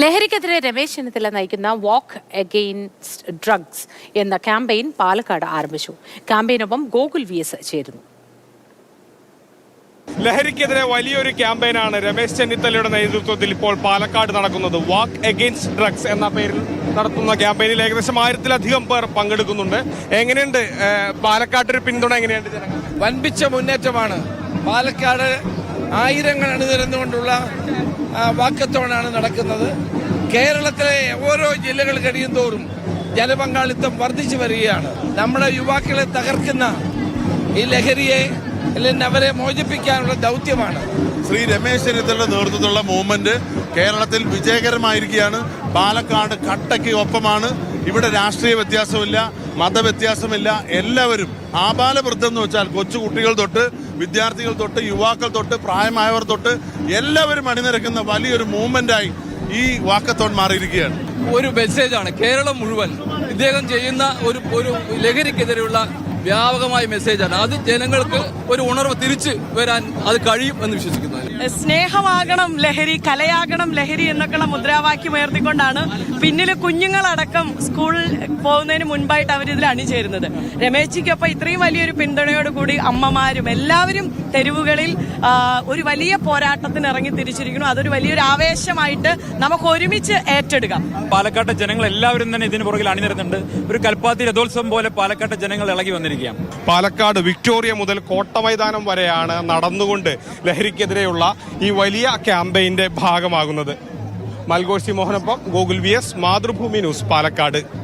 ലഹരിക്കെതിരെ രമേശ് ചെന്നിത്തല നയിക്കുന്ന walk against drugs എന്ന ക്യാമ്പയിൻ പാലക്കാട് ആരംഭിച്ചു. ക്യാമ്പയിനൊപ്പം ഗോകുൽ വി എസ് ചേരുന്നു. ലഹരിക്കെതിരെ വലിയൊരു ക്യാമ്പയിനാണ് രമേശ് ചെന്നിത്തലയുടെ നേതൃത്വത്തിൽ ഇപ്പോൾ പാലക്കാട് നടക്കുന്നത്. വാക്ക് അഗെയിൻസ്റ്റ് ഡ്രഗ്സ് എന്ന പേരിൽ നടത്തുന്ന ക്യാമ്പയിനിൽ ഏകദേശം ആയിരത്തിലധികം പേർ പങ്കെടുക്കുന്നുണ്ട്. എങ്ങനെയുണ്ട് പാലക്കാട്ടൊരു പിന്തുണ എങ്ങനെയുണ്ട് ജനങ്ങൾ വൻപിച്ച മുന്നേറ്റമാണ്. പാലക്കാട് ആയിരങ്ങൾ അണിനിരന്നുകൊണ്ടുള്ള വാക്കത്തോണാണ് നടക്കുന്നത്. കേരളത്തിലെ ഓരോ ജില്ലകൾ കഴിയും തോറും ജനപങ്കാളിത്തം വർദ്ധിച്ചു വരികയാണ്. നമ്മുടെ യുവാക്കളെ തകർക്കുന്ന ഈ ലഹരിയെ അല്ലെങ്കിൽ അവരെ മോചിപ്പിക്കാനുള്ള ദൗത്യമാണ്. ശ്രീ രമേശ് ചെന്നിത്തലയുടെ നേതൃത്വത്തിലുള്ള മൂവ്മെന്റ് കേരളത്തിൽ വിജയകരമായിരിക്കുകയാണ്. പാലക്കാട് കട്ടയ്ക്ക് ഒപ്പമാണ്. ഇവിടെ രാഷ്ട്രീയ വ്യത്യാസമില്ല മതവ്യത്യാസമില്ല. എല്ലാവരും ആബാലവൃദ്ധം എന്ന് വെച്ചാൽ കൊച്ചു കുട്ടികൾ തൊട്ട് വിദ്യാർത്ഥികൾ തൊട്ട് യുവാക്കൾ തൊട്ട് പ്രായമായവർ തൊട്ട് എല്ലാവരും അണിനിരക്കുന്ന വലിയൊരു മൂവ്മെന്റായി ഈ വാക്കത്തോൺ മാറിയിരിക്കുകയാണ്. ഒരു മെസ്സേജാണ് കേരളം മുഴുവൻ ഇദ്ദേഹം ചെയ്യുന്ന ഒരു ഒരു ലഹരിക്കെതിരെയുള്ള വ്യാപകമായ മെസ്സേജാണ് അത് ജനങ്ങൾക്ക് ഒരു ഉണർവ് തിരിച്ച് വരാൻ അത് കഴിയും എന്ന് വിശ്വസിക്കുന്നു. സ്നേഹമാകണം ലഹരി കലയാകണം ലഹരി എന്നൊക്കെയുള്ള മുദ്രാവാക്യം ഉയർത്തിക്കൊണ്ടാണ് പിന്നിൽ കുഞ്ഞുങ്ങളടക്കം സ്കൂളിൽ പോകുന്നതിന് മുൻപായിട്ട് അവർ ഇതിൽ അണിചേരുന്നത്. രമേശിക്കൊപ്പം ഇത്രയും വലിയൊരു പിന്തുണയോട് കൂടി അമ്മമാരും എല്ലാവരും തെരുവുകളിൽ ഒരു വലിയ പോരാട്ടത്തിന് ഇറങ്ങി തിരിച്ചിരിക്കുന്നു. അതൊരു വലിയൊരു ആവേശമായിട്ട് നമുക്ക് ഒരുമിച്ച് ഏറ്റെടുക്കാം. പാലക്കാട്ടെ ജനങ്ങൾ എല്ലാവരും തന്നെ ഇതിന് പുറകിൽ അണിനിരുന്നുണ്ട്. ഒരു കൽപ്പാത്തി രഥോത്സവം പോലെ പാലക്കാട്ടെ ജനങ്ങൾ ഇളകി വന്നിരിക്കുകയാണ്. പാലക്കാട് വിക്ടോറിയ മുതൽ കോട്ടമൈതാനം വരെയാണ് നടന്നുകൊണ്ട് ലഹരിക്കെതിരെയുള്ള ഈ വലിയ ക്യാമ്പയിന്റെ ഭാഗമാകുന്നത്. മൽഗോഴ്സി മോഹനൊപ്പം Gokul V S Mathrubhumi news Palakkad.